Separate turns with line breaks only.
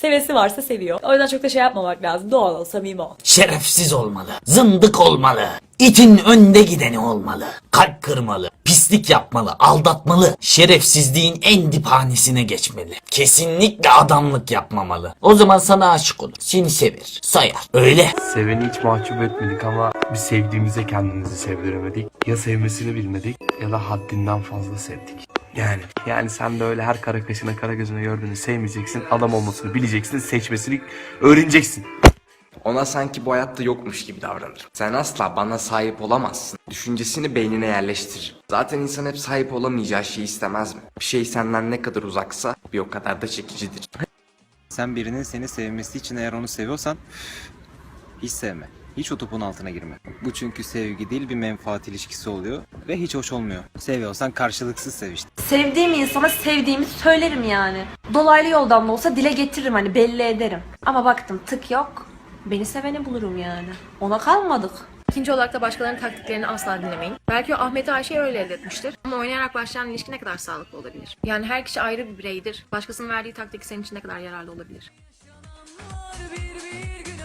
Sevesi varsa seviyor. O yüzden çok da şey yapmamak lazım. Doğal ol, samimi ol.
Şerefsiz olmalı. Zındık olmalı. İtin önde gideni olmalı. Kalp kırmalı. Pislik yapmalı. Aldatmalı. Şerefsizliğin en diphanesine geçmeli. Kesinlikle adamlık yapmamalı. O zaman sana aşık olur. Seni sever. Sayar. Öyle.
Seveni hiç mahcup etmedik ama biz sevdiğimize kendimizi sevdiremedik. Ya sevmesini bilmedik ya da haddinden fazla sevdik. Yani yani sen de öyle her kara kaşına kara gözüne gördüğünü sevmeyeceksin. Adam olmasını bileceksin. Seçmesini öğreneceksin.
Ona sanki bu hayatta yokmuş gibi davranırım. Sen asla bana sahip olamazsın. Düşüncesini beynine yerleştiririm. Zaten insan hep sahip olamayacağı şeyi istemez mi? Bir şey senden ne kadar uzaksa bir o kadar da çekicidir.
Sen birinin seni sevmesi için eğer onu seviyorsan hiç sevme. Hiç o topun altına girme. Bu çünkü sevgi değil bir menfaat ilişkisi oluyor ve hiç hoş olmuyor. Seviyorsan karşılıksız sev işte.
Sevdiğim insana sevdiğimi söylerim yani. Dolaylı yoldan da olsa dile getiririm hani belli ederim. Ama baktım tık yok. Beni seveni bulurum yani. Ona kalmadık.
İkinci olarak da başkalarının taktiklerini asla dinlemeyin. Belki o Ahmet'i Ayşe'yi öyle elde etmiştir. Ama oynayarak başlayan ilişki ne kadar sağlıklı olabilir? Yani her kişi ayrı bir bireydir. Başkasının verdiği taktik senin için ne kadar yararlı olabilir?
bir bir